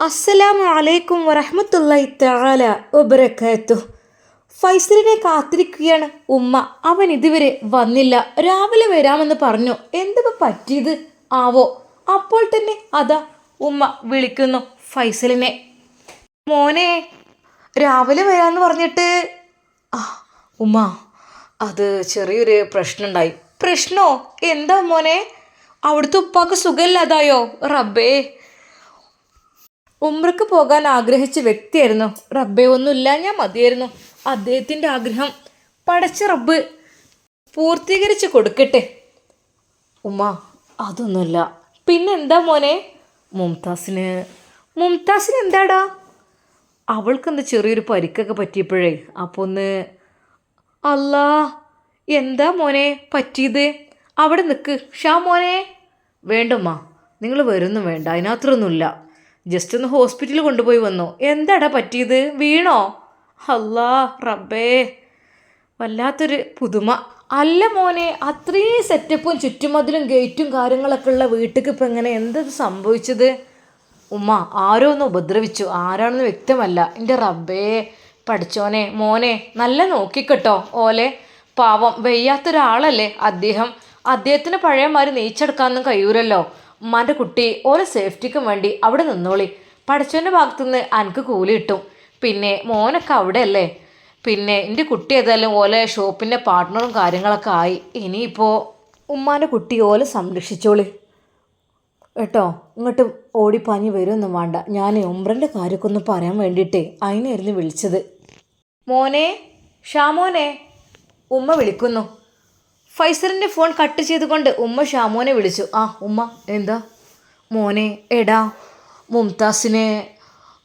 അസ്സലാമു അലൈക്കും വറഹമത്തല്ലായി തആല ഒബ്രക്കാത്തു ഫൈസലിനെ കാത്തിരിക്കുകയാണ് ഉമ്മ. അവൻ ഇതുവരെ വന്നില്ല. രാവിലെ വരാമെന്ന് പറഞ്ഞു. എന്തപ്പോൾ പറ്റിയത്? ആവോ. അപ്പോൾ തന്നെ അതാ ഉമ്മ വിളിക്കുന്നു ഫൈസലിനെ. മോനെ രാവിലെ വരാമെന്ന് പറഞ്ഞിട്ട് ആ ഉമ്മ അത് ചെറിയൊരു പ്രശ്നമുണ്ടായി. പ്രശ്നോ? എന്താ മോനെ? അവിടുത്തെ ഉപ്പാക്ക് സുഖമില്ലാതായോ? റബ്ബേ. ഉമ്രക്ക് പോകാൻ ആഗ്രഹിച്ച വ്യക്തിയായിരുന്നു. റബ്ബെ ഒന്നുമില്ല ഞാൻ മതിയായിരുന്നു. അദ്ദേഹത്തിന്റെ ആഗ്രഹം പടച്ച റബ്ബ് പൂർത്തീകരിച്ച് കൊടുക്കട്ടെ. ഉമ്മ അതൊന്നുമല്ല. പിന്നെന്താ മോനെ? മുംതാസിന് മുംതാസിന് എന്താടാ? അവൾക്കെന്താ ചെറിയൊരു പരിക്കൊക്കെ പറ്റിയപ്പോഴേ അപ്പോൾ ഒന്ന് അല്ലാ എന്താ മോനെ പറ്റിയത്? അവിടെ നിൽക്ക് ഷാ മോനെ. വേണ്ടമ്മ നിങ്ങൾ വരുന്നു വേണ്ട അതിനകത്തൊന്നുമില്ല. ജസ്റ്റ് ഒന്ന് ഹോസ്പിറ്റലിൽ കൊണ്ടുപോയി വന്നു. എന്താടാ പറ്റിയത്? വീണോ? അല്ലാ റബ്ബേ. വല്ലാത്തൊരു പുതുമ. അല്ല മോനെ അത്രയും സെറ്റപ്പും ചുറ്റുമതിലും ഗേറ്റും കാര്യങ്ങളൊക്കെ ഉള്ള വീട്ടിലേക്ക് ഇപ്പം എങ്ങനെ എന്തത് സംഭവിച്ചത്? ഉമ്മ ആരോ ഒന്ന് ഉപദ്രവിച്ചു. ആരാണെന്ന് വ്യക്തമല്ല. എന്റെ റബ്ബേ. പഠിച്ചോനെ മോനെ നല്ല നോക്കിക്കെട്ടോ ഓലെ. പാവം വയ്യാത്തൊരാളല്ലേ അദ്ദേഹം. അദ്ദേഹത്തിന് പഴയമാര് നെയ്ച്ചെടുക്കാനൊന്നും കഴിയൂരല്ലോ ഉമ്മാന്റെ കുട്ടി ഓലെ സേഫ്റ്റിക്കും വേണ്ടി അവിടെ നിന്നോളി. പഠിച്ചവന്റെ ഭാഗത്തുനിന്ന് എനിക്ക് കൂലി കിട്ടും. പിന്നെ മോനൊക്കെ അവിടെ അല്ലേ പിന്നെ എന്റെ കുട്ടി ഏതായാലും ഓലെ ഷോപ്പിന്റെ പാർട്ട്ണറും കാര്യങ്ങളൊക്കെ ആയി. ഇനിയിപ്പോൾ ഉമ്മാന്റെ കുട്ടി ഓലെ സംരക്ഷിച്ചോളി. കേട്ടോ? ഇങ്ങോട്ട് ഓടിപ്പാഞ്ഞ് വരുമൊന്നും വേണ്ട. ഞാൻ ഉമ്രന്റെ കാര്യമൊക്കെ ഒന്ന് പറയാൻ വേണ്ടിയിട്ടേ അതിനായിരുന്നു വിളിച്ചത്. മോനെ? ഷാമോനെ? ഉമ്മ വിളിക്കുന്നു. ഫൈസലിന്റെ ഫോൺ കട്ട് ചെയ്തുകൊണ്ട് ഉമ്മ ഷാമോനെ വിളിച്ചു. ആ ഉമ്മ എന്താ? മോനെ എടാ മുംതാസിനെ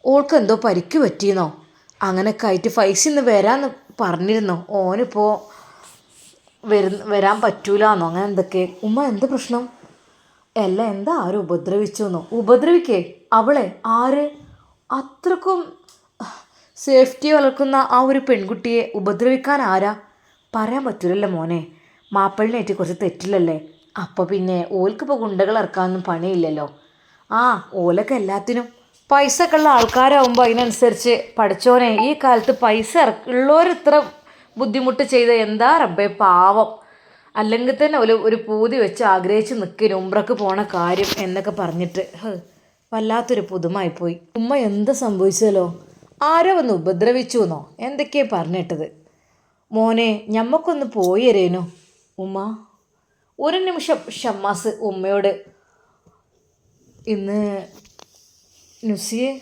ഓൾക്ക് എന്തോ പരിക്ക് പറ്റിയെന്നോ? അങ്ങനെയൊക്കെ ആയിട്ട് ഫൈസ് ഇന്ന് വരാമെന്ന് പറഞ്ഞിരുന്നു? ഓനിപ്പോൾ വരുന്ന വരാൻ പറ്റൂലെന്നോ? അങ്ങനെ എന്തൊക്കെ? ഉമ്മ എന്ത് പ്രശ്നം? അല്ല എന്താ ആരും ഉപദ്രവിച്ചോന്നോ? ഉപദ്രവിക്കേ? അവളെ? ആര്? അത്രക്കും സേഫ്റ്റി വളർക്കുന്ന ആ ഒരു പെൺകുട്ടിയെ ഉപദ്രവിക്കാൻ ആരാ? പറയാൻ പറ്റൂലല്ലോ മോനെ. മാപ്പിളിനേറ്റ് കുറച്ച് തെറ്റില്ലല്ലേ? അപ്പോൾ പിന്നെ ഓൽക്കിപ്പോൾ ഗുണ്ടകൾ ഇറക്കാനൊന്നും പണിയില്ലല്ലോ. ആ ഓലൊക്കെ എല്ലാത്തിനും പൈസ ഒക്കെ ഉള്ള ആൾക്കാരാകുമ്പോൾ അതിനനുസരിച്ച് പഠിച്ചോനെ ഈ കാലത്ത് പൈസ ഉള്ളവരിത്ര ബുദ്ധിമുട്ട് ചെയ്ത എന്താ റബ്ബേ പാവം. അല്ലെങ്കിൽ തന്നെ ഒരു ഒരു പൂതി വെച്ച് ആഗ്രഹിച്ച് നിൽക്കും ഉമ്രക്ക് പോണ കാര്യം എന്നൊക്കെ പറഞ്ഞിട്ട്. വല്ലാത്തൊരു പുതുമായിപ്പോയി ഉമ്മ എന്താ സംഭവിച്ചല്ലോ? ആരോ വന്ന് ഉപദ്രവിച്ചു എന്നോ എന്തൊക്കെയാ പറഞ്ഞിട്ടത്? മോനെ ഞമ്മക്കൊന്ന് പോയി രേനു ഉമ്മ. ഒരു നിമിഷം ഷമ്മാസ് ഉമ്മയോട് ഇന്ന് നുസിയെ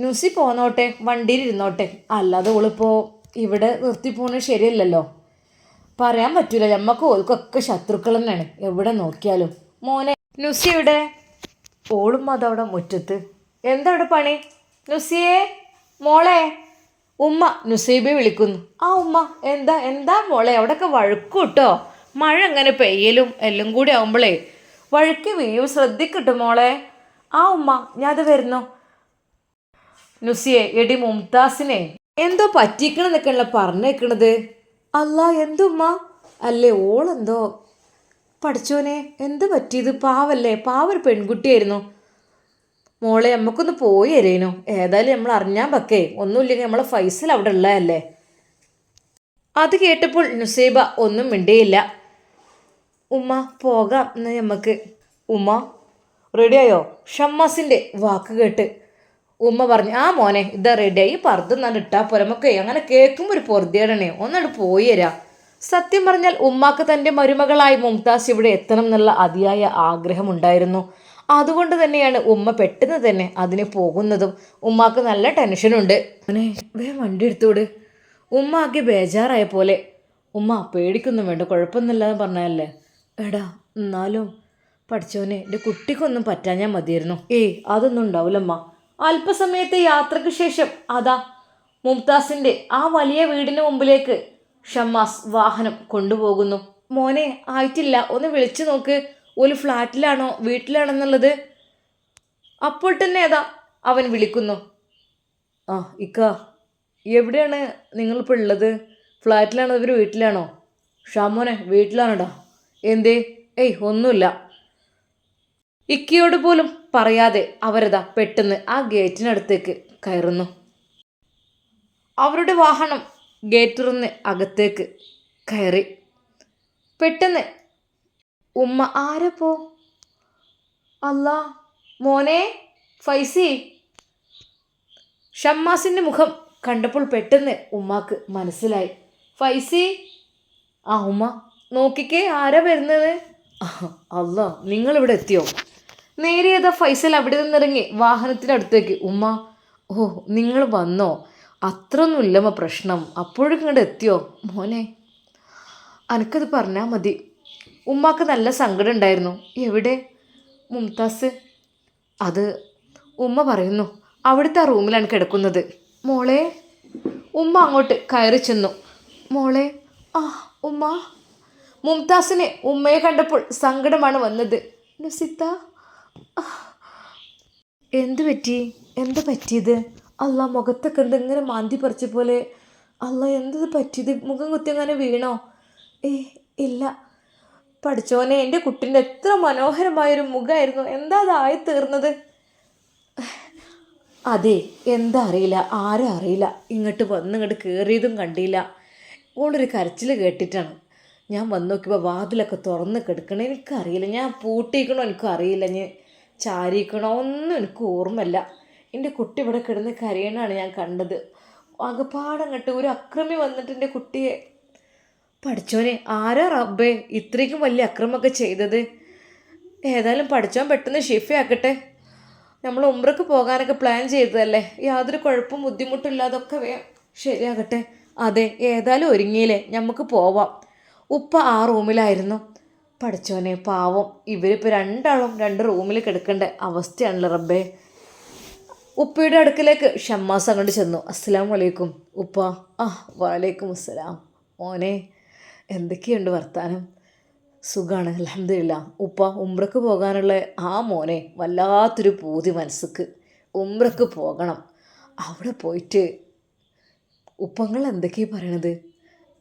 നുസി പോന്നോട്ടെ വണ്ടിയിൽ ഇരുന്നോട്ടെ. അല്ലാതെ ഓളിപ്പോൾ ഇവിടെ നിർത്തി പോകുന്നത് ശരിയല്ലല്ലോ. പറയാൻ പറ്റൂല നമ്മക്ക് ഓൾക്കൊക്കെ ശത്രുക്കൾ തന്നെയാണ് എവിടെ നോക്കിയാലും. മോനെ നുസി ഇവിടെ ഓളും അതവിടെ മുറ്റത്ത്. എന്താ അവിടെ പണി? നുസിയേ മോളെ. ഉമ്മ നുസൈബെ വിളിക്കുന്നു. ആ ഉമ്മ എന്താ എന്താ മോളെ? അവിടെയൊക്കെ വഴുക്കും കേട്ടോ മഴ അങ്ങനെ പെയ്യലും എല്ലാം കൂടി ആവുമ്പോളേ വഴുക്കി വീഴും. ശ്രദ്ധിക്കട്ടോ മോളെ. ആ ഉമ്മ ഞാൻ അത് വരുന്നു. നുസിയെ എടി മുംതാസിനെ എന്തോ പറ്റിക്കണം എന്നൊക്കെയല്ല പറഞ്ഞേക്കണത്. അല്ല എന്തുമ്മ? അല്ലേ ഓളെന്തോ? പഠിച്ചോനെ എന്ത് പറ്റിയത്? പാവല്ലേ പാവ ഒരു പെൺകുട്ടിയായിരുന്നു. മോളെ നമുക്കൊന്ന് പോയി തരേനു ഏതായാലും നമ്മൾ അറിഞ്ഞാൽ പക്കേ. ഒന്നുമില്ലെങ്കിൽ നമ്മളെ ഫൈസൽ അവിടെ ഉള്ളതല്ലേ? അത് കേട്ടപ്പോൾ നുസൈബ ഒന്നും മിണ്ടിയില്ല. ഉമ്മ പോകാം എന്ന് നമുക്ക് ഉമ്മ റെഡിയായോ ഷമ്മാസിന്റെ വാക്ക് കേട്ട് ഉമ്മ പറഞ്ഞു ആ മോനെ ഇതാ റെഡിയായി പർദ്ദ ഞാൻ ഇട്ടാ പുരമൊക്കെ അങ്ങനെ കേൾക്കുമ്പോൾ ഒരു പൊറുതിയേടണേ ഒന്നോട് പോയി തരാം സത്യം പറഞ്ഞാൽ ഉമ്മാക്ക് തന്റെ മരുമകളായി മുംതാസ് ഇവിടെ എത്തണം എന്നുള്ള അതിയായ ആഗ്രഹമുണ്ടായിരുന്നു. അതുകൊണ്ട് തന്നെയാണ് ഉമ്മ പെട്ടെന്ന് തന്നെ അതിന് പോകുന്നതും. ഉമ്മാക്ക് നല്ല ടെൻഷനുണ്ട് അവനെ വേ വണ്ടി എടുത്തോട്. ഉമ്മ ആകെ ബേജാറായ പോലെ. ഉമ്മ പേടിക്കൊന്നും വേണ്ട കുഴപ്പമൊന്നുമില്ലാന്ന് പറഞ്ഞല്ലേ എടാ എന്നാലും പഠിച്ചോനെ എന്റെ കുട്ടിക്കൊന്നും പറ്റാഞ്ഞാൽ മതിയായിരുന്നു. ഏയ് അതൊന്നും ഉണ്ടാവില്ലമ്മ. അല്പസമയത്തെ യാത്രയ്ക്ക് ശേഷം അതാ മുംതാസിന്റെ ആ വലിയ വീടിന് മുമ്പിലേക്ക് ഷമ്മാസ് വാഹനം കൊണ്ടുപോകുന്നു. മോനെ ആയിട്ടില്ല ഒന്ന് വിളിച്ചു നോക്ക്. ഒരു ഫ്ലാറ്റിലാണോ വീട്ടിലാണെന്നുള്ളത് അപ്പോൾ തന്നെ ഏതാ അവൻ വിളിക്കുന്നു. ആ ഇക്ക എവിടെയാണ് നിങ്ങളിപ്പോൾ ഉള്ളത്? ഫ്ലാറ്റിലാണോ ഇവർ വീട്ടിലാണോ? ഷാമോനെ വീട്ടിലാണോടാ? എന്തേ? ഏയ് ഒന്നുമില്ല. ഇക്കയോട് പോലും പറയാതെ അവരതാ പെട്ടെന്ന് ആ ഗേറ്റിനടുത്തേക്ക് കയറുന്നു. അവരുടെ വാഹനം ഗേറ്റ് തുറന്ന് അകത്തേക്ക് കയറി. പെട്ടെന്ന് ഉമ്മ ആരപ്പോ അല്ലാ മോനെ ഫൈസി. ഷമ്മാസിന്റെ മുഖം കണ്ടപ്പോൾ പെട്ടെന്ന് ഉമ്മാക്ക് മനസ്സിലായി. ഫൈസി ആ ഉമ്മ നോക്കിക്കേ ആരാ വരുന്നത്? അല്ല നിങ്ങളിവിടെ എത്തിയോ? നേരിയതാ ഫൈസൽ അവിടെ നിന്നിറങ്ങി വാഹനത്തിനടുത്തേക്ക് ഉമ്മ ഓ നിങ്ങൾ വന്നോ? അത്രയൊന്നുമില്ലമ്മ പ്രശ്നം. അപ്പോഴും ഇങ്ങോട്ട് എത്തിയോ? മോനെ അനക്കത് പറഞ്ഞാൽ മതി. ഉമ്മാക്ക് നല്ല സങ്കടം ഉണ്ടായിരുന്നു. എവിടെ? മുംതാസ്. അത് ഉമ്മ പറയുന്നു. അവിടുത്തെ ആ റൂമിലാണ് കിടക്കുന്നത്. മോളെ. ഉമ്മ അങ്ങോട്ട് കയറി ചെന്നു. മോളെ. ആ ഉമ്മ. മുംതാസിനെ ഉമ്മയെ കണ്ടപ്പോൾ സങ്കടമാണ് വന്നത്. നസിത്ത. എന്ത് പറ്റി? എന്ത് പറ്റിയത്? അല്ല മുഖത്തൊക്കെ എന്തെങ്ങനെ മാന്തി പറിച്ച പോലെ. അല്ല എന്തത് പറ്റിയത്? മുഖം കുത്തി അങ്ങനെ വീണോ? ഏ ഇല്ല. പഠിച്ചോനെ എന്റെ കുട്ടിന്റെ എത്ര മനോഹരമായൊരു മുഖമായിരുന്നു എന്താ അതായി തീർന്നത് അതെ എന്താ അറിയില്ല ആരും അറിയില്ല. ഇങ്ങോട്ട് വന്ന് ഇങ്ങോട്ട് കയറിയതും കണ്ടില്ല. ഓളൊരു കരച്ചിൽ കേട്ടിട്ടാണ്. ഞാൻ വന്ന് നോക്കിയപ്പോൾ വാതിലൊക്കെ തുറന്ന് കിടക്കണ എനിക്കറിയില്ല. ഞാൻ പൂട്ടിക്കണോ എനിക്കും അറിയില്ല ഞാൻ ചാരിക്കണോ ഒന്നും എനിക്ക് ഓർമ്മയില്ല. എന്റെ കുട്ടി ഇവിടെ കിടന്ന് കരയണാണ് ഞാൻ കണ്ടത്. അകപ്പാടങ്ങട്ട് ഒരു അക്രമി വന്നിട്ട് എന്റെ കുട്ടിയെ പഠിച്ചോനെ ആരാ റബ്ബേ ഇത്രയ്ക്കും വലിയ അക്രമമൊക്കെ ചെയ്തത്? ഏതായാലും പഠിച്ചോൻ പെട്ടെന്ന് ഷിഫയാക്കട്ടെ നമ്മൾ ഉമ്രക്ക് പോകാനൊക്കെ പ്ലാൻ ചെയ്തതല്ലേ? യാതൊരു കുഴപ്പവും ബുദ്ധിമുട്ടും ഇല്ലാതൊക്കെ വേ ശരിയാകട്ടെ. അതെ ഏതായാലും ഒരുങ്ങിയില്ലേ? നമുക്ക് പോവാം. ഉപ്പ ആ റൂമിലായിരുന്നു. പഠിച്ചോനെ പാവം. ഇവരിപ്പോൾ രണ്ടാളും രണ്ട് റൂമിൽ കിടക്കേണ്ട. അവസ്ഥയാണല്ലോ റബ്ബേ. ഉപ്പയുടെ അടുക്കിലേക്ക് ഷമ്മാസ് അങ്ങോട്ട് ചെന്നു. അസ്സലാം വലൈക്കും ഉപ്പ ആ വലൈക്കും അസ്സലാം. മോനെ എന്തൊക്കെയുണ്ട് വർത്താനം? സുഖമാണ് അലഹമില്ല ഉപ്പ ഉമ്രക്ക് പോകാനുള്ള ആ മോനെ വല്ലാത്തൊരു പൂതി മനസ്സുക്ക്. ഉമ്രക്ക് പോകണം. അവിടെ പോയിട്ട് ഉപ്പങ്ങൾ എന്തൊക്കെയാണ് പറയണത്?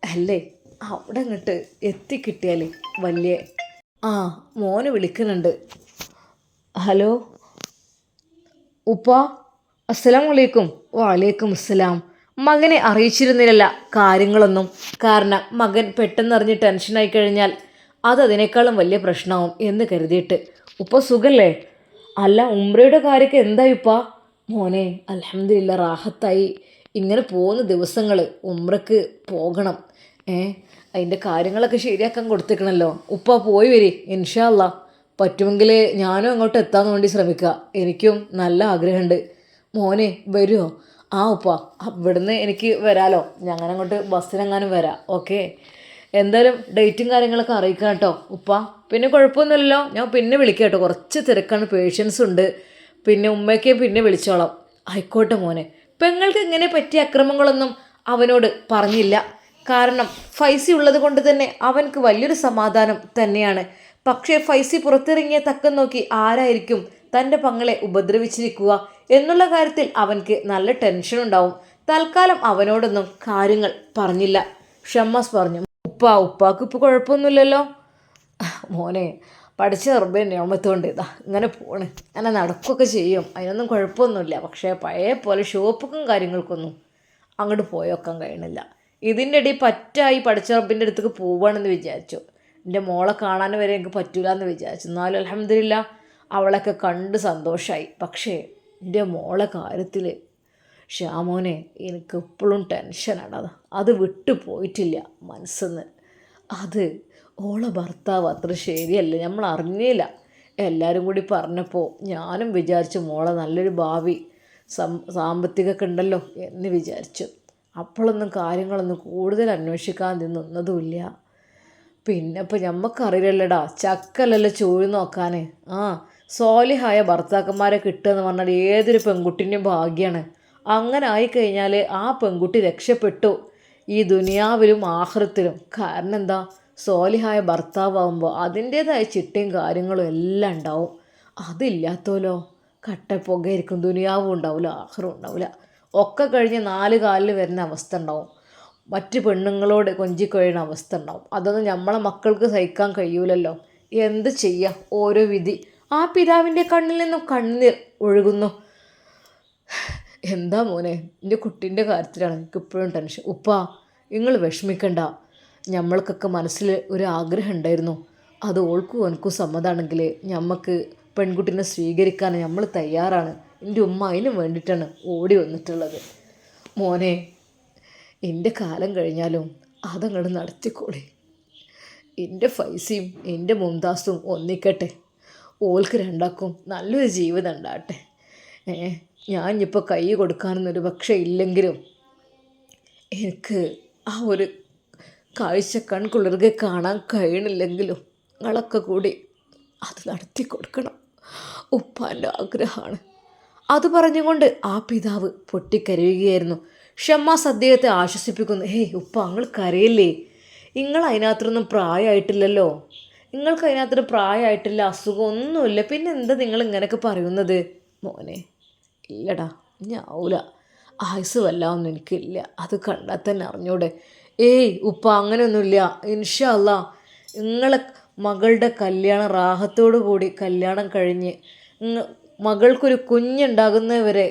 അല്ലേ അവിടെ അങ്ങോട്ട് എത്തിക്കിട്ടിയാൽ വലിയ ആ മോനെ വിളിക്കുന്നുണ്ട്. ഹലോ? ഉപ്പ അസ്സലാമലൈക്കും വാലേക്കും അസ്സലാം. മകനെ അറിയിച്ചിരുന്നില്ല കാര്യങ്ങളൊന്നും. കാരണം മകൻ പെട്ടെന്ന് അറിഞ്ഞ് ടെൻഷനായി കഴിഞ്ഞാൽ അത് അതിനേക്കാളും വലിയ പ്രശ്നമാവും എന്ന് കരുതിയിട്ട്. ഉപ്പ സുഖല്ലേ? അല്ല ഉംറയുടെ കാര്യമൊക്കെ എന്തായി ഉപ്പ? മോനെ അലഹമില്ല റാഹത്തായി. ഇങ്ങനെ പോകുന്ന ദിവസങ്ങൾ ഉംറക്ക് പോകണം. ഏ? അതിന്റെ കാര്യങ്ങളൊക്കെ ശരിയാക്കാൻ കൊടുത്തേക്കണല്ലോ. ഉപ്പ പോയി വരി ഇൻഷാല്ല പറ്റുമെങ്കിൽ ഞാനും അങ്ങോട്ട് എത്താൻ വേണ്ടി ശ്രമിക്കുക എനിക്കും നല്ല ആഗ്രഹമുണ്ട്. മോനെ വരുമോ ആ ഉപ്പ. ഇവിടുന്ന് എനിക്ക് വരാലോ. ഞങ്ങൾ അങ്ങോട്ട് ബസ്സിനെങ്ങാനും വരാം. ഓക്കെ. എന്തായാലും ഡേറ്റും കാര്യങ്ങളൊക്കെ അറിയിക്കാം കേട്ടോ ഉപ്പ. പിന്നെ കുഴപ്പമൊന്നുമില്ലല്ലോ. ഞാൻ പിന്നെ വിളിക്കാം കേട്ടോ. കുറച്ച് തിരക്കാണ്. പേഷ്യൻസ് ഉണ്ട്. പിന്നെ ഉമ്മയ്ക്ക് പിന്നെ വിളിച്ചോളാം. ആയിക്കോട്ടെ മോനെ. പെങ്ങൾക്ക് ഇങ്ങനെ പറ്റിയ അക്രമങ്ങളൊന്നും അവനോട് പറഞ്ഞില്ല. കാരണം ഫൈസി ഉള്ളത് കൊണ്ട് തന്നെ അവൻക്ക് വലിയൊരു സമാധാനം തന്നെയാണ്. പക്ഷേ ഫൈസി പുറത്തിറങ്ങിയ തക്കം നോക്കി ആരായിരിക്കും തന്റെ പങ്ങളെ ഉപദ്രവിച്ചിരിക്കുക? എന്നുള്ള കാര്യത്തിൽ അവൻക്ക് നല്ല ടെൻഷൻ ഉണ്ടാവും. തൽക്കാലം അവനോടൊന്നും കാര്യങ്ങൾ പറഞ്ഞില്ല. ഷമ്മാസ് പറഞ്ഞു ഉപ്പ ഉപ്പാക്ക് ഇപ്പോൾ കുഴപ്പമൊന്നുമില്ലല്ലോ? മോനെ പഠിച്ച ചെറുപ്പം നിയമത്തുകൊണ്ട് ഇതാ ഇങ്ങനെ പോണ്. അങ്ങനെ നടക്കുകയൊക്കെ ചെയ്യും. അതിനൊന്നും കുഴപ്പമൊന്നുമില്ല. പക്ഷേ പഴയ പോലെ ഷോപ്പുക്കും കാര്യങ്ങൾക്കൊന്നും അങ്ങോട്ട് പോയൊക്കാൻ കഴിയണില്ല. ഇതിന്റെ ഇടയിൽ പറ്റായി പഠിച്ച റബ്ബിന്റെ അടുത്തേക്ക് പോവുകയാണെന്ന് വിചാരിച്ചു. എന്റെ മോളെ കാണാൻ വരെ എനിക്ക് പറ്റൂല എന്ന് വിചാരിച്ചു. എന്നാലും അലഹമില്ല അവളൊക്കെ കണ്ട് സന്തോഷമായി പക്ഷേ എന്റെ മോളെ കാര്യത്തിൽ ശ്യാമോനെ എനിക്ക് എപ്പോഴും ടെൻഷനാണ് അത് അത് വിട്ടു പോയിട്ടില്ല മനസ്സെന്ന്. അത് ഓളെ ഭർത്താവ് അത്ര ശരിയല്ല. നമ്മൾ അറിഞ്ഞില്ല. എല്ലാവരും കൂടി പറഞ്ഞപ്പോൾ ഞാനും വിചാരിച്ചു മോളെ നല്ലൊരു ഭാവി സം സാമ്പത്തികമൊക്കെ ഉണ്ടല്ലോ എന്ന് വിചാരിച്ചു. അപ്പോഴൊന്നും കാര്യങ്ങളൊന്നും കൂടുതൽ അന്വേഷിക്കാൻ നിന്നൊന്നതുമില്ല പിന്നെ ഇപ്പം ഞമ്മക്കറിയില്ലല്ലോടാ ചക്കല്ലല്ലോ ചോഴി നോക്കാൻ ആ സോലിഹായ ഭർത്താക്കന്മാരെ കിട്ടുക എന്ന് പറഞ്ഞാൽ ഏതൊരു പെൺകുട്ടിന്റെയും ഭാഗ്യമാണ് അങ്ങനെ ആയിക്കഴിഞ്ഞാൽ ആ പെൺകുട്ടി രക്ഷപ്പെട്ടു. ഈ ദുനിയാവിലും ആഹൃത്തിലും കാരണം എന്താ? സോലിഹായ ഭർത്താവുമ്പോൾ അതിന്റേതായ ചിട്ടയും കാര്യങ്ങളും എല്ലാം ഉണ്ടാവും. അതില്ലാത്തോലോ? കട്ടപ്പുകയായിരിക്കും. ദുനിയാവും ഉണ്ടാവില്ല ആഹ്റും ഉണ്ടാവില്ല. ഒക്കെ കഴിഞ്ഞ് നാല് കാലിൽ വരുന്ന അവസ്ഥ ഉണ്ടാവും. മറ്റ് പെണ്ണുങ്ങളോട് കൊഞ്ചിക്കൊഴിയുന്ന അവസ്ഥ ഉണ്ടാവും. അതൊന്നും നമ്മളെ മക്കൾക്ക് സഹിക്കാൻ കഴിയൂലല്ലോ. എന്ത് ചെയ്യാം? ഓരോ വിധി. ആ പിതാവിന്റെ കണ്ണിൽ നിന്നും കണ്ണുനീർ ഒഴുകുന്നു. എന്താ മോനെ? എന്റെ കുട്ടീന്റെ കാര്യത്തിലാണ് എനിക്ക് ഇപ്പോഴും ടെൻഷൻ ഉപ്പ നിങ്ങൾ വിഷമിക്കണ്ട. ഞമ്മൾക്കൊക്കെ മനസ്സിൽ ഒരു ആഗ്രഹം ഉണ്ടായിരുന്നു. അത് ഓൾക്കും എനിക്കും സമ്മതാണെങ്കിൽ ഞമ്മക്ക് പെൺകുട്ടീനെ സ്വീകരിക്കാൻ നമ്മൾ തയ്യാറാണ്. എന്റെ ഉമ്മ അതിന് വേണ്ടിയിട്ടാണ് ഓടി വന്നിട്ടുള്ളത്. മോനെ എന്റെ കാലം കഴിഞ്ഞാലും അതങ്ങോട്ട് നടത്തിക്കോളി. എന്റെ ഫൈസയും എന്റെ മുംതാസും ഒന്നിക്കട്ടെ. ഓൾക്ക് രണ്ടാക്കും നല്ലൊരു ജീവിതം ഉണ്ടാകട്ടെ. ഏ ഞാൻ ഇപ്പോൾ കൈ കൊടുക്കാനൊന്നൊരു പക്ഷേ ഇല്ലെങ്കിലും എനിക്ക് ആ ഒരു കാഴ്ച കൺകുളിർക്കെ കാണാൻ കഴിയണില്ലെങ്കിലും നിങ്ങളൊക്കെ കൂടി അത് നടത്തി കൊടുക്കണം. ഉപ്പാന്റെ ആഗ്രഹമാണ്. അത് പറഞ്ഞുകൊണ്ട് ആ പിതാവ് പൊട്ടിക്കരയുകയായിരുന്നു. ഷമ്മാസ് അദ്ദേഹത്തെ ആശ്വസിപ്പിക്കുന്നു. ഹേയ് ഉപ്പ അങ്ങൾ കരയില്ലേ? നിങ്ങൾ അതിനകത്തൊന്നും പ്രായമായിട്ടില്ലല്ലോ. നിങ്ങൾക്ക് അതിനകത്തൊരു പ്രായമായിട്ടില്ല അസുഖം ഒന്നുമില്ല പിന്നെ എന്താ നിങ്ങൾ ഇങ്ങനെയൊക്കെ പറയുന്നത്? മോനെ ഇല്ലടാ ഞാവൂല ആയുസ് ഒന്നും എനിക്കില്ല. അത് കണ്ടാൽ തന്നെ അറിഞ്ഞൂടെ. ഏയ് ഉപ്പ അങ്ങനെയൊന്നുമില്ല. ഇൻഷാ അല്ലാ നിങ്ങളെ മകളുടെ കല്യാണം റാഹത്തോടു കൂടി കല്യാണം കഴിഞ്ഞ് മകൾക്കൊരു കുഞ്ഞുണ്ടാകുന്നവരെ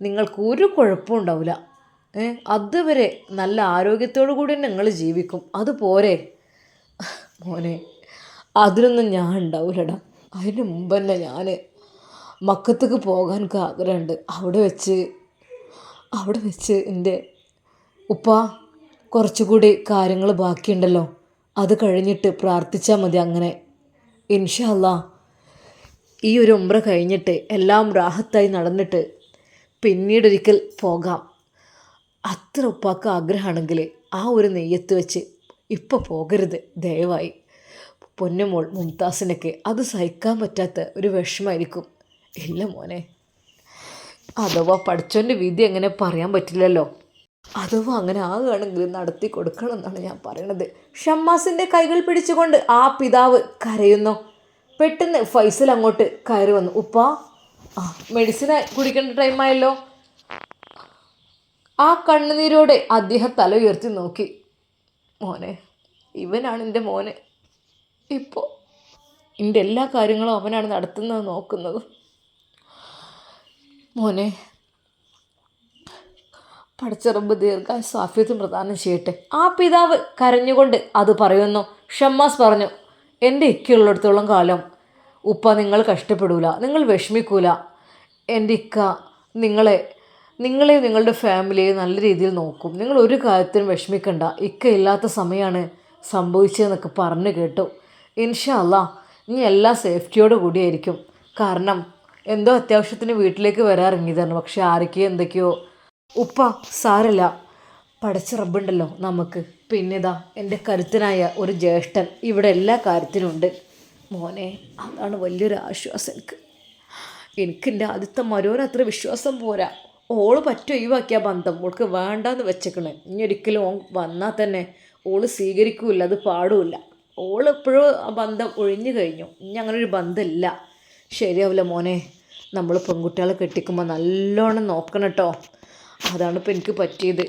നിങ്ങൾക്ക് ഒരു കുഴപ്പവും ഉണ്ടാവില്ല. ഏ അതുവരെ നല്ല ആരോഗ്യത്തോടു കൂടി നിങ്ങൾ ജീവിക്കും. അതുപോരെ. മോനെ അതിനൊന്നും ഞാൻ ഉണ്ടാവില്ലടാ അതിന് മുമ്പ് തന്നെ ഞാൻ മക്കത്തേക്ക് പോകാൻ എനിക്ക് ആഗ്രഹമുണ്ട് അവിടെ വെച്ച് അവിടെ വെച്ച് എന്റെ ഉപ്പ കുറച്ചുകൂടി കാര്യങ്ങൾ ബാക്കിയുണ്ടല്ലോ. അത് കഴിഞ്ഞിട്ട് പ്രാർത്ഥിച്ചാൽ മതി അങ്ങനെ. ഇൻഷല്ല ഈ ഒരു ഉമ്ര കഴിഞ്ഞിട്ട് എല്ലാം റാഹത്തായി നടന്നിട്ട് പിന്നീടൊരിക്കൽ പോകാം. അത്ര ഉപ്പാക്ക് ആഗ്രഹമാണെങ്കിൽ ആ ഒരു നെയ്യത്ത് വെച്ച് ഇപ്പോൾ പോകരുത്. ദയവായി. പൊന്നുമോൾ മുംതാസിനൊക്കെ അത് സഹിക്കാൻ പറ്റാത്ത ഒരു വിഷമായിരിക്കും. ഇല്ല മോനെ. അഥവാ പഠിച്ചോന്റെ വിധി അങ്ങനെ പറയാൻ പറ്റില്ലല്ലോ? അഥവാ അങ്ങനെ ആകുകയാണെങ്കിൽ നടത്തി കൊടുക്കണം എന്നാണ് ഞാൻ പറയണത്. ഷമ്മാസിന്റെ കൈകൾ പിടിച്ചുകൊണ്ട് ആ പിതാവ് കരയുന്നു. പെട്ടെന്ന് ഫൈസൽ അങ്ങോട്ട് കയറി വന്നു. ഉപ്പ ആ മെഡിസിൻ കുടിക്കേണ്ട ടൈമായല്ലോ ആ കണ്ണുനീരോടെ അദ്ദേഹം തല ഉയർത്തി നോക്കി. മോനെ ഇവനാണ് എന്റെ മോനെ. ഇപ്പോൾ എന്റെ എല്ലാ കാര്യങ്ങളും അവനാണ് നടത്തുന്നത് നോക്കുന്നത്. മോനെ പടച്ചിറമ്പ് ദീർഘ സ്വാഫ്യത്തും പ്രദാനം ചെയ്യട്ടെ. ആ പിതാവ് കരഞ്ഞുകൊണ്ട് അത് പറയുന്നു. ഷമ്മാസ് പറഞ്ഞു എന്റെ ഇക്കയുള്ളിടത്തോളം കാലം ഉപ്പ നിങ്ങൾ കഷ്ടപ്പെടൂല നിങ്ങൾ വിഷമിക്കൂല. എന്റെ ഇക്ക നിങ്ങളെ നിങ്ങളെ നിങ്ങളുടെ ഫാമിലിയെ നല്ല രീതിയിൽ നോക്കും. നിങ്ങൾ ഒരു കാര്യത്തിനും വിഷമിക്കണ്ട. ഇക്ക ഇല്ലാത്ത സമയമാണ് സംഭവിച്ചതെന്നൊക്കെ പറഞ്ഞു കേട്ടു. ഇൻഷാ നീ എല്ലാം സേഫ്റ്റിയോട് കൂടിയായിരിക്കും. കാരണം എന്തോ അത്യാവശ്യത്തിന് വീട്ടിലേക്ക് വരാറിറങ്ങിയതാണ്. പക്ഷെ ആരൊക്കെയോ എന്തൊക്കെയോ. ഉപ്പ സാരല്ല. പടച്ച റബ്ബുണ്ടല്ലോ നമുക്ക്. പിന്നിതാ എന്റെ കരുത്തനായ ഒരു ജ്യേഷ്ഠൻ ഇവിടെ എല്ലാ കാര്യത്തിനും ഉണ്ട്. മോനെ അതാണ് വലിയൊരു ആശ്വാസം എനിക്ക്. എനിക്ക് എന്റെ ആദ്യത്തെ മരോന് അത്ര വിശ്വാസം പോരാ. ഓൾ പറ്റും ഒഴിവാക്കിയ ബന്ധം. ഓൾക്ക് വേണ്ടാന്ന് വെച്ചേക്കണേ. ഇനി ഒരിക്കലും ഓൻ വന്നാൽ തന്നെ ഓൾ സ്വീകരിക്കൂല അത് പാടുമില്ല ഓൾ എപ്പോഴും ആ ബന്ധം ഒഴിഞ്ഞു കഴിഞ്ഞു. ഇനി അങ്ങനെ ഒരു ബന്ധമില്ല. ശരിയാവില്ല മോനെ. നമ്മൾ പെൺകുട്ടികളെ കെട്ടിക്കുമ്പോൾ നല്ലോണം നോക്കണം കേട്ടോ അതാണ് ഇപ്പം എനിക്ക് പറ്റിയത്.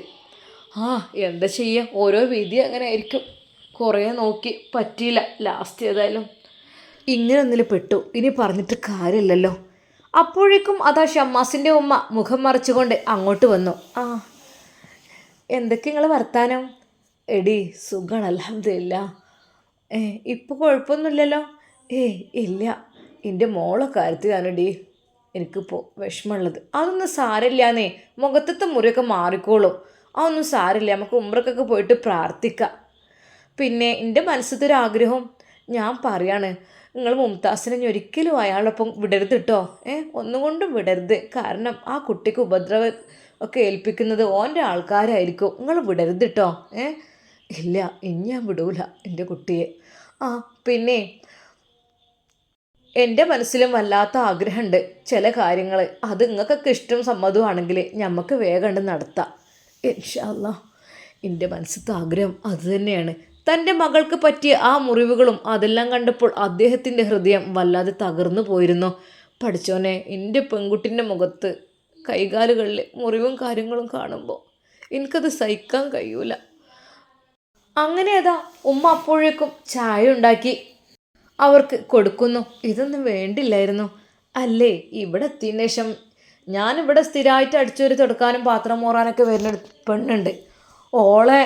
ആ എന്താ ചെയ്യുക ഓരോ വിധി അങ്ങനെ ആയിരിക്കും. കുറേ നോക്കി. പറ്റിയില്ല. ലാസ്റ്റ് ഏതായാലും. ഇങ്ങനെ ഒന്നിൽ പെട്ടു. ഇനി പറഞ്ഞിട്ട് കാര്യമില്ലല്ലോ. അപ്പോഴേക്കും അതാ ഷമ്മാസിന്റെ ഉമ്മ മുഖം മറച്ചുകൊണ്ട് അങ്ങോട്ട് വന്നു. ആ എന്തൊക്കെ നിങ്ങൾ വർത്താനം? എടി സുഖമാണ് അലഹമില്ല ഏ ഇപ്പോൾ കുഴപ്പമൊന്നുമില്ലല്ലോ ഏയ് ഇല്ല. എന്റെ മോളെ കാര്യത്തിലാണെടി എനിക്കിപ്പോൾ വിഷമമുള്ളത്. അതൊന്നും സാരമില്ലാന്നേ. മുഖത്തത്തെ മുറിയൊക്കെ മാറിക്കോളും. അതൊന്നും സാരമില്ല. നമുക്ക് ഉമ്രക്കൊക്കെ പോയിട്ട് പ്രാർത്ഥിക്കാം. പിന്നെ എന്റെ മനസ്സിലത്തെ ഒരു ഞാൻ പറയാണ് നിങ്ങൾ മുംതാസിനെ ഞാൻ ഒരിക്കലും അയാളൊപ്പം വിടരുത് കേട്ടോ ഏ ഒന്നും കൊണ്ടും വിടരുത്. കാരണം ആ കുട്ടിക്ക് ഉപദ്രവം ഒക്കെ ഏൽപ്പിക്കുന്നത് ഓന്റെ ആൾക്കാരായിരിക്കും. നിങ്ങൾ വിടരുത് കേട്ടോ ഏ ഇല്ല. ഇനി ഞാൻ വിടൂല എന്റെ കുട്ടിയെ. ആ പിന്നെ. എന്റെ മനസ്സിലും വല്ലാത്ത ആഗ്രഹമുണ്ട് ചില കാര്യങ്ങൾ അത് നിങ്ങൾക്കൊക്കെ ഇഷ്ടം സമ്മതമാണെങ്കിൽ ഞമ്മക്ക് വേഗം നടത്താം. ഇൻഷാല്ല എന്റെ മനസ്സിലത്തെ ആഗ്രഹം അതുതന്നെയാണ് തന്റെ മകൾക്ക് പറ്റിയ ആ മുറിവുകളും അതെല്ലാം കണ്ടപ്പോൾ അദ്ദേഹത്തിന്റെ ഹൃദയം വല്ലാതെ തകർന്നു പോയിരുന്നു. പഠിച്ചോനെ എന്റെ പെൺകുട്ടിന്റെ മുഖത്ത് കൈകാലുകളിൽ മുറിവും കാര്യങ്ങളും കാണുമ്പോൾ എനിക്കത് സഹിക്കാൻ കഴിയൂല. അങ്ങനെ അതാ ഉമ്മ അപ്പോഴേക്കും ചായ ഉണ്ടാക്കി അവർക്ക് കൊടുക്കുന്നു. ഇതൊന്നും വേണ്ടില്ലായിരുന്നു. അല്ലേ ഇവിടെ എത്തിയതിന് ശേഷം ഞാനിവിടെ സ്ഥിരമായിട്ട് അടിച്ചൊരു തുടക്കാനും പാത്രം മോറാനൊക്കെ വരുന്ന പെണ്ണുണ്ട്. ഓളെ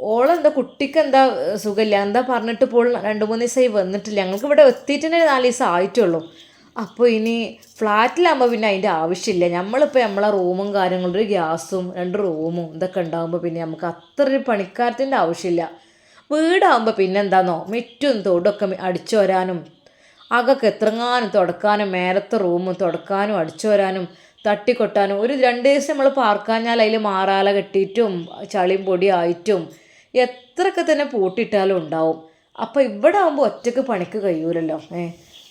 ഓളെന്താ കുട്ടിക്ക് എന്താ സുഖമില്ല. എന്താ പറഞ്ഞിട്ട് ഇപ്പോൾ രണ്ട് മൂന്ന് ദിവസമായി വന്നിട്ടില്ല. ഞങ്ങൾക്ക് ഇവിടെ എത്തിയിട്ട് നാല് ദിവസം ആയിട്ടുള്ളൂ. അപ്പോൾ ഇനി ഫ്ലാറ്റിലാകുമ്പോൾ പിന്നെ അതിന്റെ ആവശ്യമില്ല. നമ്മളിപ്പോൾ നമ്മളെ റൂമും കാര്യങ്ങളും ഒരു ഗ്യാസും രണ്ട് റൂമും ഇതൊക്കെ ഉണ്ടാകുമ്പോൾ പിന്നെ നമുക്ക് അത്ര ഒരു പണിക്കാരത്തിന്റെ ആവശ്യമില്ല. വീടാകുമ്പോൾ പിന്നെ എന്താണെന്നോ മിറ്റും തൊടൊക്കെ അടിച്ചു വരാനും അകൊക്കെ എത്രങ്ങാനും തുടക്കാനും മേലത്തെ റൂമും തുടക്കാനും അടിച്ചു വരാനും തട്ടിക്കൊട്ടാനും ഒരു രണ്ട് ദിവസം നമ്മൾ പാർക്കാഞ്ഞാൽ അതിൽ മാറാല കെട്ടിയിട്ടും ചളിയും പൊടി ആയിട്ടും എത്രയൊക്കെ തന്നെ പൂട്ടിയിട്ടാലും ഉണ്ടാവും. അപ്പോൾ ഇവിടെ ആകുമ്പോൾ ഒറ്റയ്ക്ക് പണിക്ക് കഴിയൂലല്ലോ. ഏ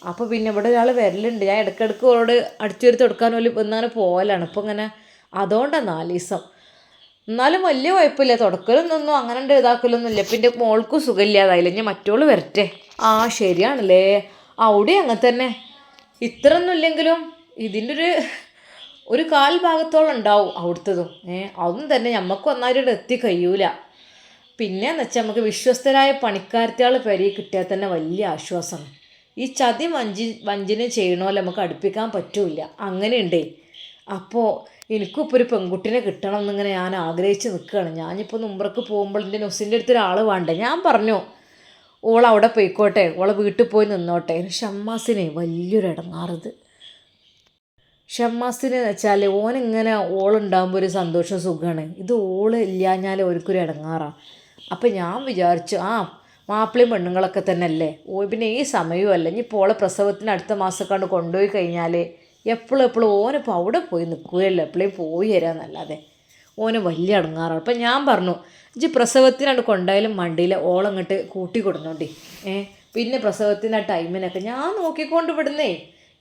അപ്പോൾ പിന്നെ ഇവിടെ ഒരാൾ വരലുണ്ട്. ഞാൻ ഇടയ്ക്കിടയ്ക്ക് അവരോട് വരുത്തി തുടക്കാൻ പോലും വന്നങ്ങനെ പോകലാണ് ഇപ്പോൾ ഇങ്ങനെ അതുകൊണ്ടാണ് നാല് ദിവസം എന്നാലും വലിയ കുഴപ്പമില്ല തുടക്കലൊന്നും അങ്ങനെ ഉണ്ട് ഇതാക്കലൊന്നും ഇല്ല പിന്നെ മോൾക്കും സുഖമില്ലാതായില്ല. ഞാൻ മറ്റോൾ വരട്ടെ. ആ ശരിയാണല്ലേ. അവിടെ അങ്ങനെ തന്നെ. ഇത്രയൊന്നും ഇല്ലെങ്കിലും ഇതിന്റെ ഒരു ഒരു കാൽ ഭാഗത്തോളം ഉണ്ടാവും അവിടുത്തതും. ഏ അതും തന്നെ നമുക്ക് ഒന്നായിട്ട് എത്തി കഴിയൂല. പിന്നെ എന്ന് വെച്ചാൽ നമുക്ക് വിശ്വസ്തരായ പണിക്കാരത്തിയാൾ പെരി കിട്ടിയാൽ തന്നെ വലിയ ആശ്വാസമാണ് ഈ ചതി വഞ്ചി വഞ്ചന ചെയ്യണമല്ലോ നമുക്ക് അടുപ്പിക്കാൻ പറ്റൂല അങ്ങനെയുണ്ടേ. അപ്പോൾ എനിക്കും ഇപ്പോൾ ഒരു പെൺകുട്ടിനെ കിട്ടണം എന്നിങ്ങനെ ഞാൻ ആഗ്രഹിച്ച് നിൽക്കുകയാണ് ഞാനിപ്പോൾ നുമ്പ്രക്ക് പോകുമ്പോൾ എന്റെ നൊസിന്റെ അടുത്ത് ഒരാൾ വേണ്ട? ഞാൻ പറഞ്ഞു ഓൾ അവിടെ പോയിക്കോട്ടെ. ഓളെ വീട്ടിൽ പോയി നിന്നോട്ടെ. ഷമ്മാസിനെ വലിയൊരു ഇടങ്ങാറത്. എന്ന് വെച്ചാൽ ഓനിങ്ങനെ ഓളുണ്ടാകുമ്പോൾ ഒരു സന്തോഷം സുഖമാണ് ഇത് ഓൾ ഇല്ലാഞ്ഞാൽ ഓർക്കൊരു ഇടങ്ങാറാണ് അപ്പം ഞാൻ വിചാരിച്ചു ആ മാപ്പിളയും പെണ്ണുങ്ങളൊക്കെ തന്നെ അല്ലേ ഓ പിന്നെ ഈ സമയമല്ല ഇനി ഇപ്പോൾ ഓളെ പ്രസവത്തിന് അടുത്ത മാസം കണ്ട് കൊണ്ടുപോയി കഴിഞ്ഞാൽ എപ്പോഴും എപ്പോഴും ഓനിപ്പോൾ അവിടെ പോയി നിൽക്കുകയല്ലോ? എപ്പോഴും പോയി തരാമെന്നല്ലാതെ ഓന് വലിയ അടങ്ങാറാണ്. അപ്പം ഞാൻ പറഞ്ഞു ഇജ്ജ് പ്രസവത്തിനാണ് കൊണ്ടായാലും മണ്ടിയിൽ ഓളങ്ങോട്ട് കൂട്ടി കൊടുന്നോണ്ടി. ഏ പിന്നെ പ്രസവത്തിന് ആ ടൈമിനൊക്കെ ഞാൻ നോക്കിക്കൊണ്ട് വിടുന്നേ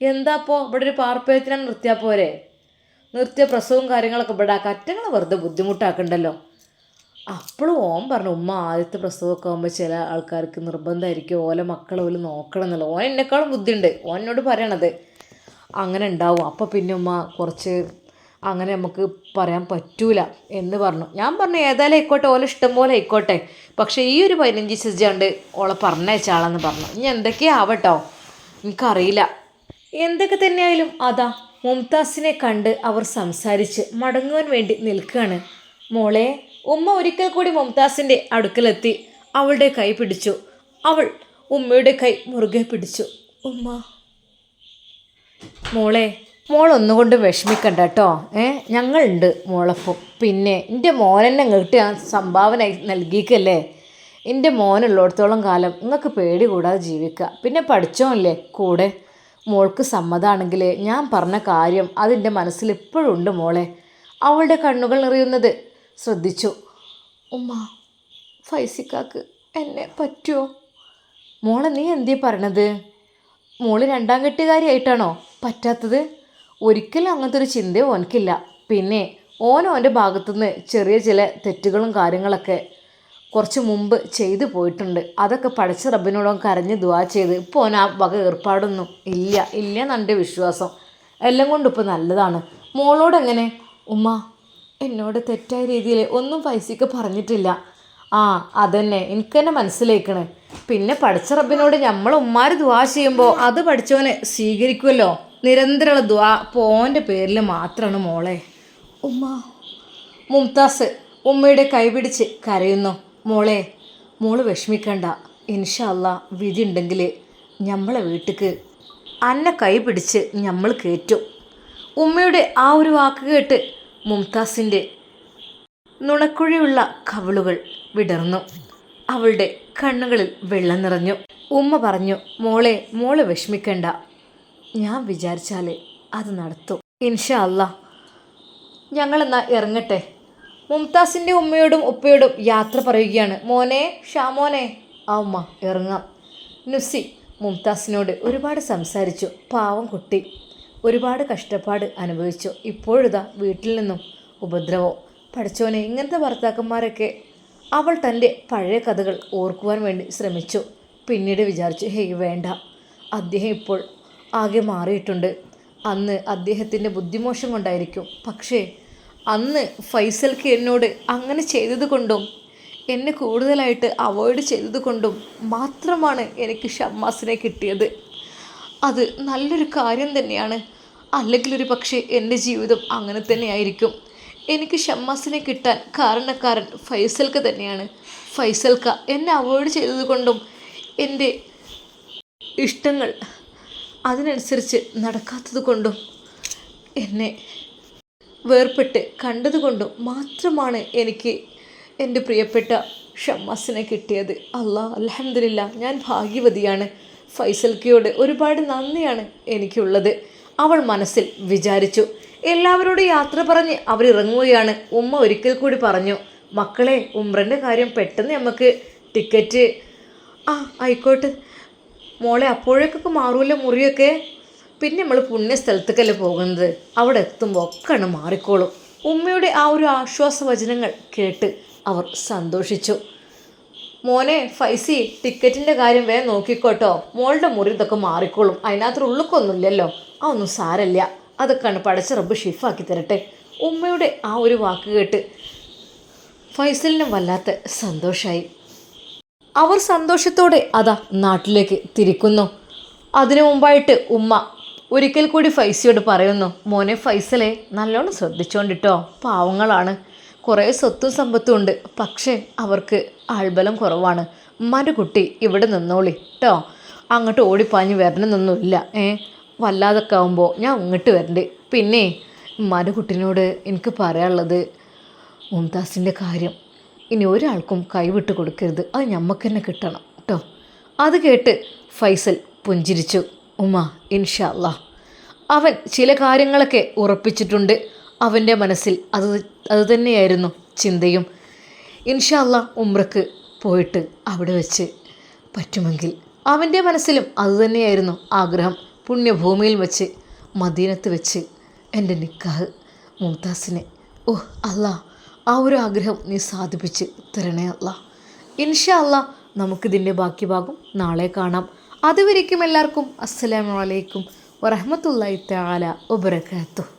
എന്താപ്പോൾ ഇവിടെ ഒരു പാർപ്പയത്തിനാണ് നിർത്തിയാൽ പോരെ? നിർത്തിയ പ്രസവവും കാര്യങ്ങളൊക്കെ ഇവിടെ ആ അറ്റങ്ങൾ വെറുതെ ബുദ്ധിമുട്ടാക്കണ്ടല്ലോ. അപ്പോഴും ഓൻ പറഞ്ഞു ഉമ്മ ആദ്യത്തെ പ്രസവമൊക്കെ ആകുമ്പോൾ ചില ആൾക്കാർക്ക് നിർബന്ധമായിരിക്കും ഓലെ മക്കളെ ഓൽ നോക്കണം എന്നുള്ളത്. ഓൻ എന്നെക്കാളും ബുദ്ധിയുണ്ട്. ഓൻ പറയണത്. അങ്ങനെ ഉണ്ടാവും. അപ്പോൾ പിന്നെ ഉമ്മ കുറച്ച് അങ്ങനെ നമുക്ക് പറയാൻ പറ്റൂല എന്ന് പറഞ്ഞു. ഞാൻ പറഞ്ഞു ഏതായാലും ആയിക്കോട്ടെ ഓലെ ഇഷ്ടം പോലെ ആയിക്കോട്ടെ. പക്ഷേ ഈ ഒരു പതിനഞ്ച് സിജാണ്ട് ഓളെ പറഞ്ഞയച്ചാളെന്ന് പറഞ്ഞു. ഇനി എന്തൊക്കെയാ ആവട്ടോ? എനിക്കറിയില്ല. എന്തൊക്കെ തന്നെയായാലും അതാ മുംതാസിനെ കണ്ട് അവർ സംസാരിച്ച് മടങ്ങുവാൻ വേണ്ടി നിൽക്കുകയാണ് മോളെ ഉമ്മ ഒരിക്കൽ കൂടി മുംതാസിന്റെ അടുക്കലെത്തി അവളുടെ കൈ പിടിച്ചു. അവൾ ഉമ്മയുടെ കൈ മുറുകെ പിടിച്ചു. ഉമ്മ. മോളെ മോൾ ഒന്നുകൊണ്ടും വിഷമിക്കണ്ട കേട്ടോ. ഏ ഞങ്ങളുണ്ട് മോളപ്പം. പിന്നെ എന്റെ മോനെന്നെ ഇങ്ങോട്ട് ഞാൻ സംഭാവന നൽകിക്കല്ലേ എന്റെ മോനുള്ളിടത്തോളം കാലം നിങ്ങൾക്ക് പേടി കൂടാതെ ജീവിക്കുക. പിന്നെ പഠിച്ചോല്ലേ കൂടെ. മോൾക്ക് സമ്മതമാണെങ്കിൽ ഞാൻ പറഞ്ഞ കാര്യം അതിന്റെ മനസ്സിൽ ഇപ്പോഴുണ്ട് മോളെ. അവളുടെ കണ്ണുകൾ നിറയുന്നത് ശ്രദ്ധിച്ചു. ഉമ്മ ഫൈസിക്കാക്ക് എന്നെ പറ്റുമോ മോളെ നീ എന്തേ പറയണത്? മോൾ രണ്ടാം കെട്ടുകാരിയായിട്ടാണോ പറ്റാത്തത്? ഒരിക്കലും അങ്ങനത്തെ ഒരു ചിന്ത ഓനക്കില്ല പിന്നെ ഓൻ ഓന്റെ ഭാഗത്തുനിന്ന് ചെറിയ ചില തെറ്റുകളും കാര്യങ്ങളൊക്കെ കുറച്ച് മുമ്പ് ചെയ്തു പോയിട്ടുണ്ട്. അതൊക്കെ പഠിച്ച റബ്ബിനോടും കരഞ്ഞ് ദുവാ ചെയ്ത് ഇപ്പോൾ ഓൻ ആ വക ഏർപ്പാടൊന്നും ഇല്ല. ഇല്ല എന്റെ വിശ്വാസം. എല്ലാം കൊണ്ടും ഇപ്പോൾ നല്ലതാണ്. മോളോടെങ്ങനെ ഉമ്മ എന്നോട് തെറ്റായ രീതിയിൽ ഒന്നും പൈസയ്ക്ക് പറഞ്ഞിട്ടില്ല. ആ അതന്നെ. എനിക്ക് തന്നെ മനസ്സിലേക്കണ് പിന്നെ പഠിച്ച റബ്ബിനോട് നമ്മൾ ഉമ്മാര് ദുവാ ചെയ്യുമ്പോൾ അത് പഠിച്ചവനെ സ്വീകരിക്കുമല്ലോ നിരന്തരമുള്ള ദുവാ പോന്റെ പേരിൽ മാത്രമാണ് മോളെ. ഉമ്മ മുംതാസ് ഉമ്മയുടെ കൈ പിടിച്ച് കരയുന്നു. മോളെ മോൾ വിഷമിക്കണ്ട. ഇൻഷല്ല വിധി ഉണ്ടെങ്കിൽ ഞമ്മളെ വീട്ടിക്ക് അന്നെ കൈ പിടിച്ച് ഞമ്മൾ കയറ്റും ഉമ്മയുടെ ആ ഒരു വാക്ക് കേട്ട് മുംതാസിന്റെ നുണക്കുഴിയുള്ള കവിളുകൾ വിടർന്നു. അവളുടെ കണ്ണുകളിൽ വെള്ളം നിറഞ്ഞു. ഉമ്മ പറഞ്ഞു മോളെ മോളെ വിഷമിക്കണ്ട. ഞാൻ വിചാരിച്ചാലേ അത് നടത്തും. ഇൻഷാ അല്ല. ഞങ്ങളെന്നാ ഇറങ്ങട്ടെ? മുംതാസിന്റെ ഉമ്മയോടും ഉപ്പയോടും യാത്ര പറയുകയാണ്. മോനെ ഷാമോനെ ആ ഉമ്മ ഇറങ്ങാം. നുസി മുംതാസിനോട് ഒരുപാട് സംസാരിച്ചു. പാവം കുട്ടി. ഒരുപാട് കഷ്ടപ്പാട് അനുഭവിച്ചു. ഇപ്പോഴിതാ വീട്ടിൽ നിന്നും ഉപദ്രവോ പഠിച്ചോനെ ഇങ്ങനത്തെ ഭർത്താക്കന്മാരൊക്കെ അവൾ തന്റെ പഴയ കഥകൾ ഓർക്കുവാൻ വേണ്ടി ശ്രമിച്ചു. പിന്നീട് വിചാരിച്ചു ഹേയ് വേണ്ട. അദ്ദേഹം ഇപ്പോൾ ആകെ മാറിയിട്ടുണ്ട്. അന്ന് അദ്ദേഹത്തിന്റെ ബുദ്ധിമോശം കൊണ്ടായിരിക്കും. പക്ഷേ അന്ന് ഫൈസൽക്ക് എന്നോട് അങ്ങനെ ചെയ്തതുകൊണ്ടും എന്നെ കൂടുതലായിട്ട് അവോയ്ഡ് ചെയ്തതുകൊണ്ടും മാത്രമാണ് എനിക്ക് ഷമ്മാസിനെ കിട്ടിയത്. അത് നല്ലൊരു കാര്യം തന്നെയാണ്. അല്ലെങ്കിൽ ഒരു പക്ഷേ എന്റെ ജീവിതം അങ്ങനെ തന്നെയായിരിക്കും. എനിക്ക് ഷമ്മാസിനെ കിട്ടാൻ കാരണക്കാരൻ ഫൈസൽക്ക തന്നെയാണ്. ഫൈസൽക്ക എന്നെ അവോയ്ഡ് ചെയ്തതുകൊണ്ടും എന്റെ ഇഷ്ടങ്ങൾ അതിനനുസരിച്ച് നടക്കാത്തത് കൊണ്ടും എന്നെ വേർപെട്ട് കണ്ടതുകൊണ്ടും മാത്രമാണ് എനിക്ക് എന്റെ പ്രിയപ്പെട്ട ഷമ്മാസിനെ കിട്ടിയത്. അല്ലാ അലഹമില്ല ഞാൻ ഭാഗ്യവതിയാണ്. ഫൈസൽക്കയോട് ഒരുപാട് നന്ദിയാണ് എനിക്കുള്ളത്. അവൾ മനസ്സിൽ വിചാരിച്ചു. എല്ലാവരോടും യാത്ര പറഞ്ഞ് അവരിറങ്ങുകയാണ്. ഉമ്മ ഒരിക്കൽ കൂടി പറഞ്ഞു മക്കളെ ഉമ്രന്റെ കാര്യം പെട്ടെന്ന് നമുക്ക് ടിക്കറ്റ്. ആ ആയിക്കോട്ടെ. മോളെ അപ്പോഴേക്കൊക്കെ മാറൂല മുറിയൊക്കെ? പിന്നെ നമ്മൾ പുണ്യ സ്ഥലത്തേക്കല്ലേ പോകുന്നത്. അവിടെ എത്തുമ്പോൾ ഒക്കെയാണ് മാറിക്കോളും. ഉമ്മയുടെ ആ ഒരു ആശ്വാസവചനങ്ങൾ കേട്ട് അവർ സന്തോഷിച്ചു. മോനെ ഫൈസി ടിക്കറ്റിന്റെ കാര്യം വേ നോക്കിക്കോട്ടോ. മോളുടെ മുറി ഇതൊക്കെ മാറിക്കോളും. അതിനകത്ത് ഉള്ളുക്കൊന്നുമില്ലല്ലോ. അതൊന്നും സാരല്ല അതൊക്കെയാണ് പടച്ച റബ്ബ് ഷിഫാക്കി തരട്ടെ. ഉമ്മയുടെ ആ ഒരു വാക്ക് കേട്ട് ഫൈസലിനും വല്ലാത്ത സന്തോഷമായി അവർ സന്തോഷത്തോടെ അതാ നാട്ടിലേക്ക് തിരിക്കുന്നു. അതിനു മുമ്പായിട്ട് ഉമ്മ ഒരിക്കൽ കൂടി ഫൈസിയോട് പറയുന്നു മോനെ ഫൈസലെ നല്ലോണം ശ്രദ്ധിച്ചോണ്ടിട്ടോ. പാവങ്ങളാണ്. കുറേ സ്വത്തും സമ്പത്തും ഉണ്ട്. പക്ഷേ അവർക്ക് ആൾബലം കുറവാണ്. ഉമ്മാന്റെ കുട്ടി ഇവിടെ നിന്നോളി കേട്ടോ അങ്ങോട്ട് ഓടിപ്പാഞ്ഞ് വരണമെന്നൊന്നുമില്ല ഏ. വല്ലാതൊക്കെ ആകുമ്പോൾ ഞാൻ അങ്ങോട്ട് വരണ്ട്. പിന്നെ ഉമ്മാന്റെ കുട്ടീനോട് എനിക്ക് പറയാനുള്ളത് മുംതാസിന്റെ കാര്യം. ഇനി ഒരാൾക്കും കൈവിട്ട് കൊടുക്കരുത്. അത് ഞമ്മക്ക് തന്നെ കിട്ടണം കേട്ടോ അത് കേട്ട് ഫൈസൽ പുഞ്ചിരിച്ചു. ഉമ്മ ഇൻഷാ അല്ലാ അവൻ ചില കാര്യങ്ങളൊക്കെ ഉറപ്പിച്ചിട്ടുണ്ട്. അവന്റെ മനസ്സിൽ അത് അത് തന്നെയായിരുന്നു ചിന്തയും. ഇൻഷാ അല്ലാ ഉമ്രക്ക് പോയിട്ട് അവിടെ വെച്ച് പറ്റുമെങ്കിൽ അവന്റെ മനസ്സിലും അതുതന്നെയായിരുന്നു ആഗ്രഹം. പുണ്യഭൂമിയിൽ വെച്ച് മദീനത്ത് വെച്ച് എന്റെ നിക്കാഹ് മുംതാസിനെ. ഓ അല്ല ആ ഒരു ആഗ്രഹം നീ സാധിപ്പിച്ച് തരണേ അല്ല. ഇൻഷാ അല്ല നമുക്കിതിന്റെ ബാക്കി ഭാഗം നാളെ കാണാം. അതുവരേക്കും എല്ലാവർക്കും അസ്സലാമു അലൈക്കും വറഹമത്തല്ലായി തആല വബറകാതുഹു.